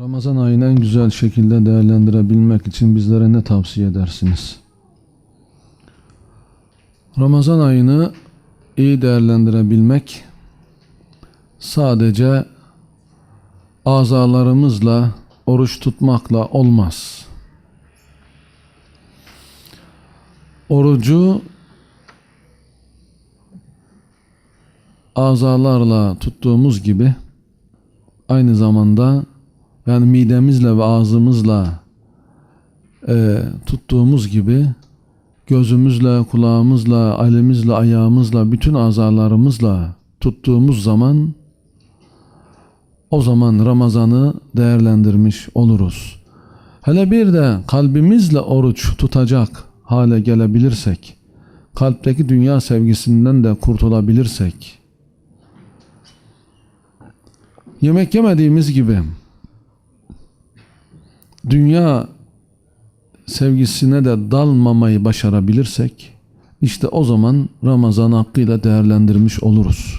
Ramazan ayını en güzel şekilde değerlendirebilmek için bizlere ne tavsiye edersiniz? Ramazan ayını iyi değerlendirebilmek sadece azalarımızla oruç tutmakla olmaz. Orucu azalarla tuttuğumuz gibi aynı zamanda yani midemizle ve ağzımızla e, tuttuğumuz gibi gözümüzle, kulağımızla, elimizle, ayağımızla, bütün azalarımızla tuttuğumuz zaman o zaman Ramazan'ı değerlendirmiş oluruz. Hele bir de kalbimizle oruç tutacak hale gelebilirsek, kalpteki dünya sevgisinden de kurtulabilirsek, yemek yemediğimiz gibi dünya sevgisine de dalmamayı başarabilirsek işte o zaman Ramazan hakkıyla değerlendirmiş oluruz.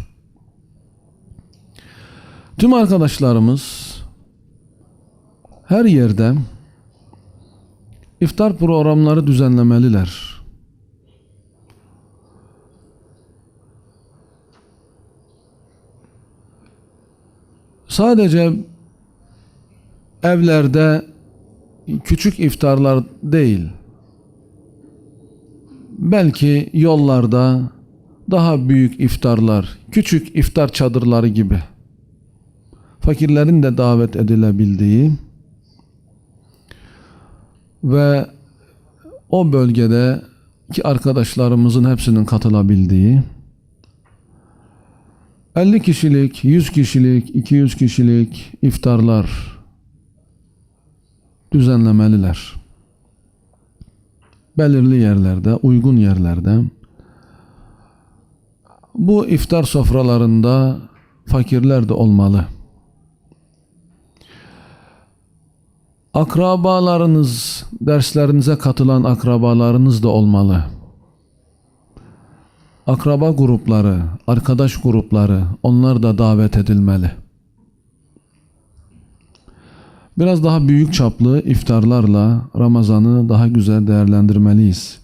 Tüm arkadaşlarımız her yerde iftar programları düzenlemeliler. Sadece evlerde küçük iftarlar değil. Belki yollarda daha büyük iftarlar, küçük iftar çadırları gibi. Fakirlerin de davet edilebildiği ve o bölgede ki arkadaşlarımızın hepsinin katılabildiği 50 kişilik, 100 kişilik, 200 kişilik iftarlar düzenlemeliler. Belirli yerlerde, uygun yerlerde bu iftar sofralarında fakirler de olmalı. Akrabalarınız, derslerinize katılan akrabalarınız da olmalı. Akraba grupları, arkadaş grupları, onlar da davet edilmeli. Biraz daha büyük çaplı iftarlarla Ramazan'ı daha güzel değerlendirmeliyiz.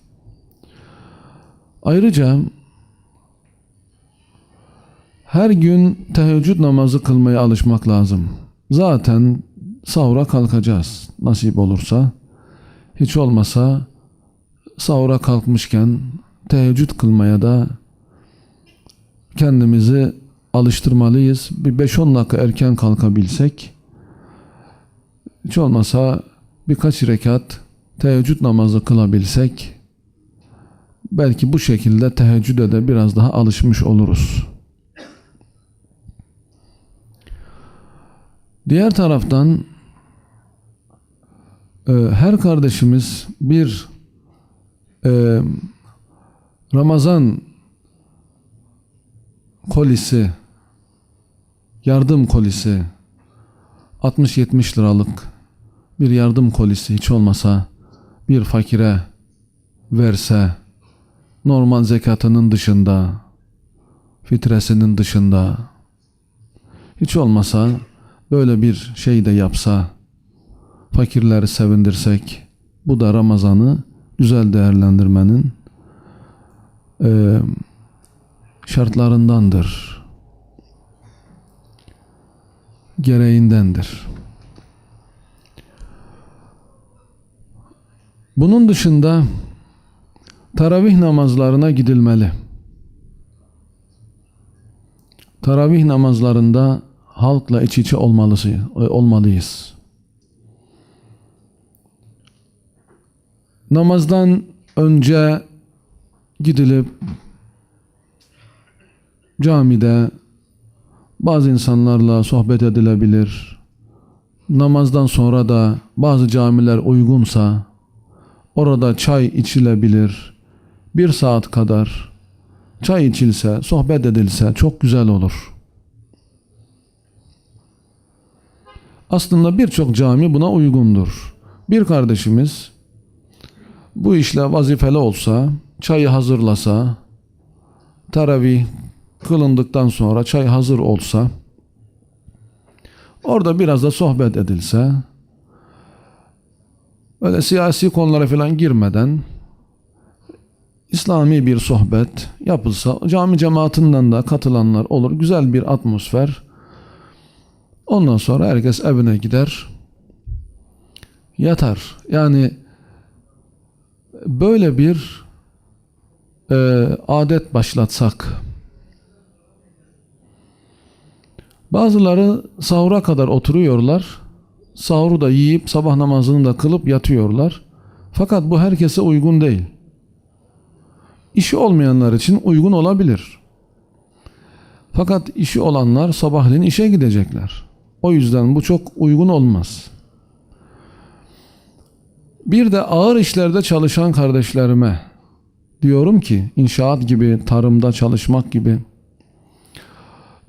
Ayrıca her gün teheccüd namazı kılmaya alışmak lazım. Zaten sahura kalkacağız nasip olursa. Hiç olmasa sahura kalkmışken teheccüd kılmaya da kendimizi alıştırmalıyız. Bir 5-10 dakika erken kalkabilsek hiç olmasa birkaç rekat teheccüd namazı kılabilsek belki bu şekilde teheccüde de biraz daha alışmış oluruz. Diğer taraftan e, her kardeşimiz bir e, Ramazan kolisi yardım kolisi 60-70 liralık bir yardım kolisi hiç olmasa bir fakire verse normal zekatının dışında fitresinin dışında hiç olmasa böyle bir şey de yapsa fakirleri sevindirsek bu da Ramazan'ı güzel değerlendirmenin e, şartlarındandır gereğindendir. Bunun dışında taravih namazlarına gidilmeli. Taravih namazlarında halkla iç içe olmalıyız. Namazdan önce gidilip camide bazı insanlarla sohbet edilebilir. Namazdan sonra da bazı camiler uygunsa orada çay içilebilir. Bir saat kadar çay içilse, sohbet edilse çok güzel olur. Aslında birçok cami buna uygundur. Bir kardeşimiz bu işle vazifeli olsa, çayı hazırlasa, taravih kılındıktan sonra çay hazır olsa Orada biraz da sohbet edilse, öyle siyasi konulara falan girmeden İslami bir sohbet yapılsa, cami cemaatinden de katılanlar olur, güzel bir atmosfer. Ondan sonra herkes evine gider, yatar. Yani böyle bir e, adet başlatsak, bazıları sahura kadar oturuyorlar, sahuru da yiyip sabah namazını da kılıp yatıyorlar. Fakat bu herkese uygun değil. İşi olmayanlar için uygun olabilir. Fakat işi olanlar sabahleyin işe gidecekler. O yüzden bu çok uygun olmaz. Bir de ağır işlerde çalışan kardeşlerime diyorum ki inşaat gibi, tarımda çalışmak gibi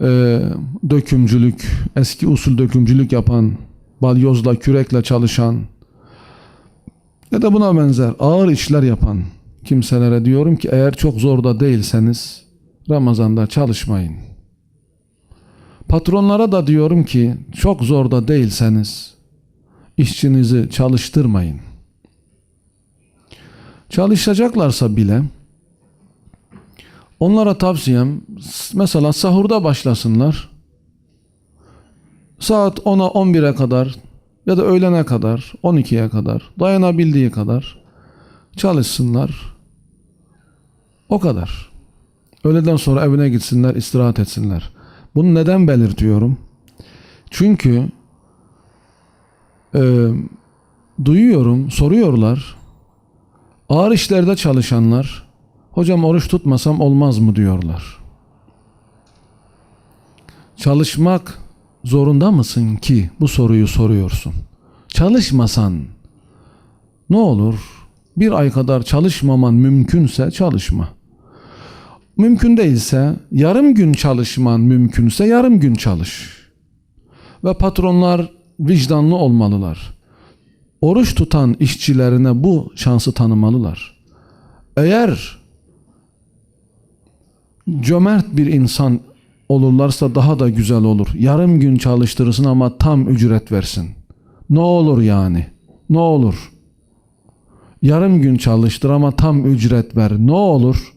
e, dökümcülük, eski usul dökümcülük yapan, balyozla, kürekle çalışan ya da buna benzer ağır işler yapan kimselere diyorum ki eğer çok zorda değilseniz Ramazan'da çalışmayın. Patronlara da diyorum ki çok zorda değilseniz işçinizi çalıştırmayın. Çalışacaklarsa bile onlara tavsiyem mesela sahurda başlasınlar. Saat 10'a 11'e kadar ya da öğlene kadar 12'ye kadar dayanabildiği kadar çalışsınlar. O kadar. Öğleden sonra evine gitsinler, istirahat etsinler. Bunu neden belirtiyorum? Çünkü e, duyuyorum, soruyorlar. Ağır işlerde çalışanlar, hocam oruç tutmasam olmaz mı diyorlar. Çalışmak zorunda mısın ki bu soruyu soruyorsun? Çalışmasan ne olur? Bir ay kadar çalışmaman mümkünse çalışma. Mümkün değilse yarım gün çalışman mümkünse yarım gün çalış. Ve patronlar vicdanlı olmalılar. Oruç tutan işçilerine bu şansı tanımalılar. Eğer cömert bir insan olurlarsa daha da güzel olur. Yarım gün çalıştırırsın ama tam ücret versin. Ne olur yani? Ne olur? Yarım gün çalıştır ama tam ücret ver. Ne olur?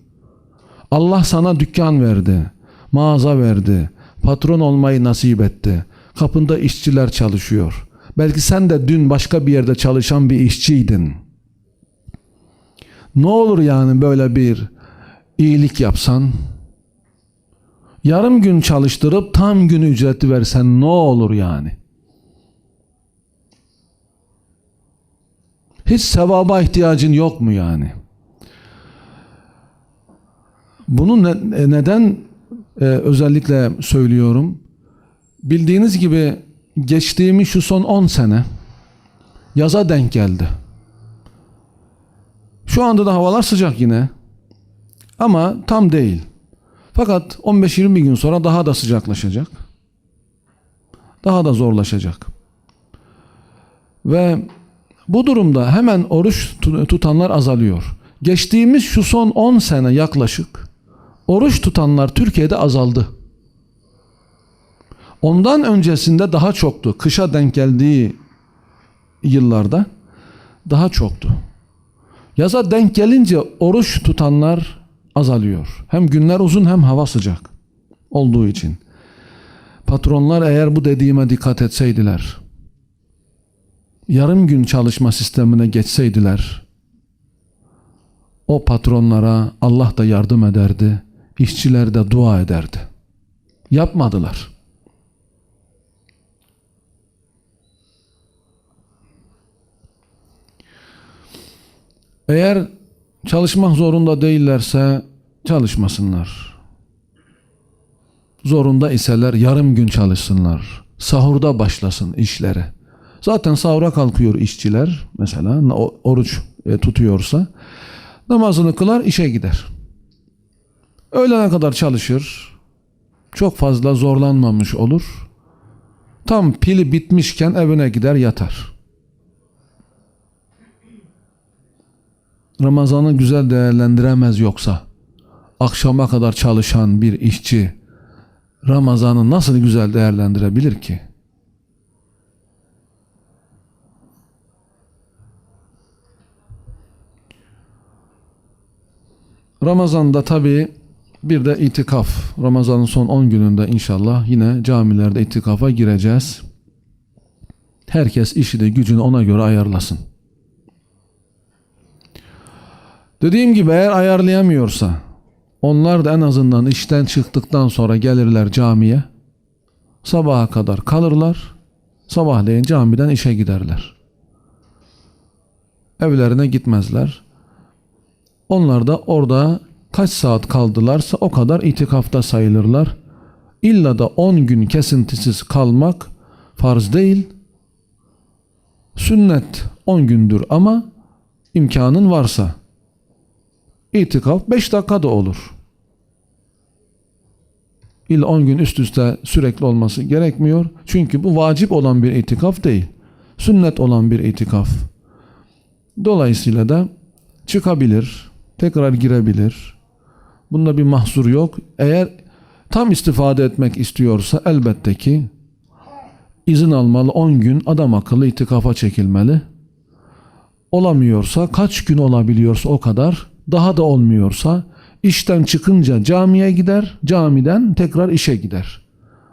Allah sana dükkan verdi, mağaza verdi, patron olmayı nasip etti. Kapında işçiler çalışıyor. Belki sen de dün başka bir yerde çalışan bir işçiydin. Ne olur yani böyle bir iyilik yapsan? Yarım gün çalıştırıp tam gün ücreti versen ne olur yani? Hiç sevaba ihtiyacın yok mu yani? Bunu ne- neden e, özellikle söylüyorum? Bildiğiniz gibi geçtiğimiz şu son 10 sene yaza denk geldi. Şu anda da havalar sıcak yine. Ama tam değil. Fakat 15-20 gün sonra daha da sıcaklaşacak. Daha da zorlaşacak. Ve bu durumda hemen oruç tu- tutanlar azalıyor. Geçtiğimiz şu son 10 sene yaklaşık oruç tutanlar Türkiye'de azaldı. Ondan öncesinde daha çoktu. Kışa denk geldiği yıllarda daha çoktu. Yaza denk gelince oruç tutanlar azalıyor. Hem günler uzun hem hava sıcak olduğu için. Patronlar eğer bu dediğime dikkat etseydiler, yarım gün çalışma sistemine geçseydiler, o patronlara Allah da yardım ederdi, işçiler de dua ederdi. Yapmadılar. Eğer çalışmak zorunda değillerse çalışmasınlar. Zorunda iseler yarım gün çalışsınlar. Sahurda başlasın işleri. Zaten sahura kalkıyor işçiler mesela oruç e, tutuyorsa namazını kılar işe gider. Öğlene kadar çalışır. Çok fazla zorlanmamış olur. Tam pili bitmişken evine gider yatar. Ramazanı güzel değerlendiremez yoksa akşama kadar çalışan bir işçi Ramazan'ı nasıl güzel değerlendirebilir ki? Ramazan'da tabi bir de itikaf. Ramazan'ın son 10 gününde inşallah yine camilerde itikafa gireceğiz. Herkes işi de gücünü ona göre ayarlasın. Dediğim gibi eğer ayarlayamıyorsa onlar da en azından işten çıktıktan sonra gelirler camiye. Sabaha kadar kalırlar. Sabahleyin camiden işe giderler. Evlerine gitmezler. Onlar da orada kaç saat kaldılarsa o kadar itikafta sayılırlar. İlla da 10 gün kesintisiz kalmak farz değil. Sünnet 10 gündür ama imkanın varsa itikaf 5 dakikada olur. İlla 10 gün üst üste sürekli olması gerekmiyor. Çünkü bu vacip olan bir itikaf değil. Sünnet olan bir itikaf. Dolayısıyla da çıkabilir, tekrar girebilir. Bunda bir mahsur yok. Eğer tam istifade etmek istiyorsa elbette ki izin almalı 10 gün adam akıllı itikafa çekilmeli. Olamıyorsa kaç gün olabiliyorsa o kadar daha da olmuyorsa işten çıkınca camiye gider camiden tekrar işe gider.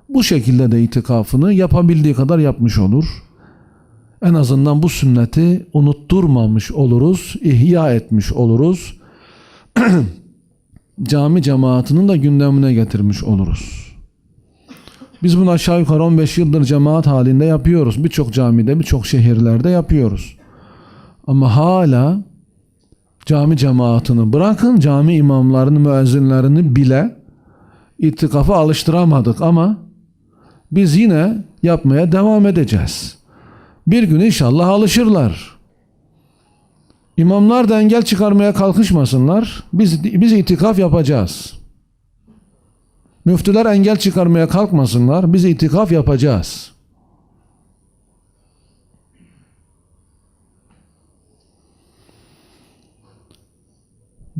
Bu şekilde de itikafını yapabildiği kadar yapmış olur. En azından bu sünneti unutturmamış oluruz, ihya etmiş oluruz. Cami cemaatinin de gündemine getirmiş oluruz. Biz bunu aşağı yukarı 15 yıldır cemaat halinde yapıyoruz. Birçok camide, birçok şehirlerde yapıyoruz. Ama hala cami cemaatini bırakın cami imamlarını, müezzinlerini bile itikafa alıştıramadık ama biz yine yapmaya devam edeceğiz. Bir gün inşallah alışırlar. İmamlar da engel çıkarmaya kalkışmasınlar. Biz biz itikaf yapacağız. Müftüler engel çıkarmaya kalkmasınlar. Biz itikaf yapacağız.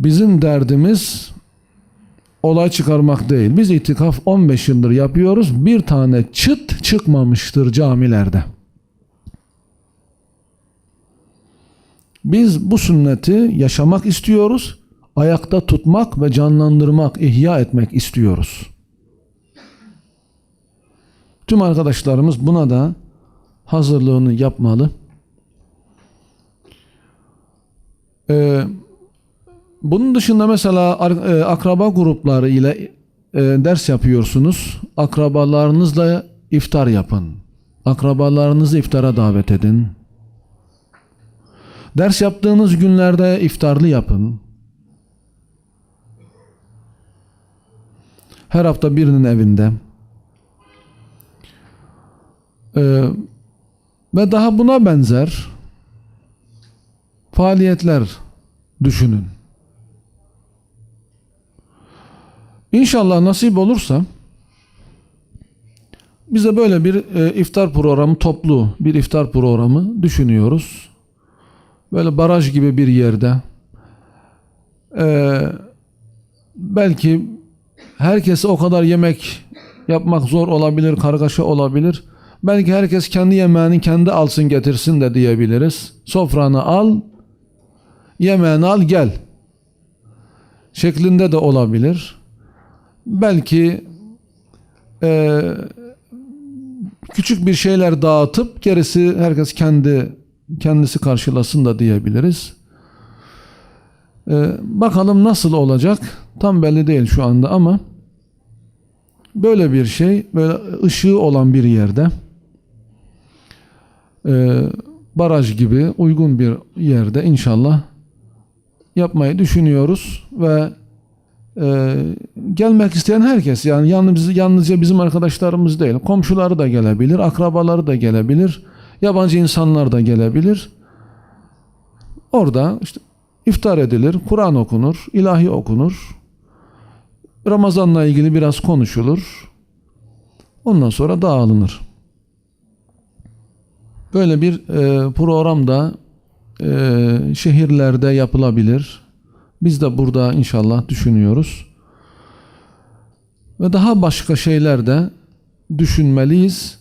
Bizim derdimiz olay çıkarmak değil. Biz itikaf 15 yıldır yapıyoruz. Bir tane çıt çıkmamıştır camilerde. Biz bu sünneti yaşamak istiyoruz. Ayakta tutmak ve canlandırmak, ihya etmek istiyoruz. Tüm arkadaşlarımız buna da hazırlığını yapmalı. Ee, bunun dışında mesela e, akraba grupları ile e, ders yapıyorsunuz. Akrabalarınızla iftar yapın. Akrabalarınızı iftara davet edin. Ders yaptığınız günlerde iftarlı yapın. Her hafta birinin evinde. Ee, ve daha buna benzer faaliyetler düşünün. İnşallah nasip olursa bize böyle bir e, iftar programı, toplu bir iftar programı düşünüyoruz böyle baraj gibi bir yerde ee, belki herkese o kadar yemek yapmak zor olabilir, kargaşa olabilir. Belki herkes kendi yemeğini kendi alsın getirsin de diyebiliriz. Sofranı al, yemeğini al gel. Şeklinde de olabilir. Belki e, küçük bir şeyler dağıtıp gerisi herkes kendi kendisi karşılasın da diyebiliriz. Ee, bakalım nasıl olacak tam belli değil şu anda ama böyle bir şey böyle ışığı olan bir yerde e, baraj gibi uygun bir yerde inşallah yapmayı düşünüyoruz ve e, gelmek isteyen herkes yani yalnız, yalnızca bizim arkadaşlarımız değil komşuları da gelebilir akrabaları da gelebilir Yabancı insanlar da gelebilir. Orada işte iftar edilir, Kur'an okunur, ilahi okunur. Ramazanla ilgili biraz konuşulur. Ondan sonra dağılınır. Böyle bir e, program da e, şehirlerde yapılabilir. Biz de burada inşallah düşünüyoruz. Ve daha başka şeyler de düşünmeliyiz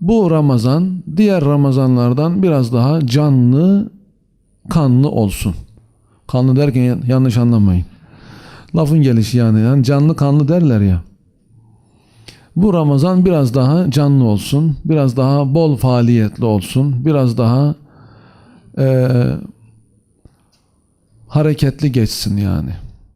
bu Ramazan diğer Ramazanlardan biraz daha canlı, kanlı olsun. Kanlı derken yanlış anlamayın. Lafın gelişi yani. yani canlı kanlı derler ya. Bu Ramazan biraz daha canlı olsun. Biraz daha bol faaliyetli olsun. Biraz daha eee, hareketli geçsin yani.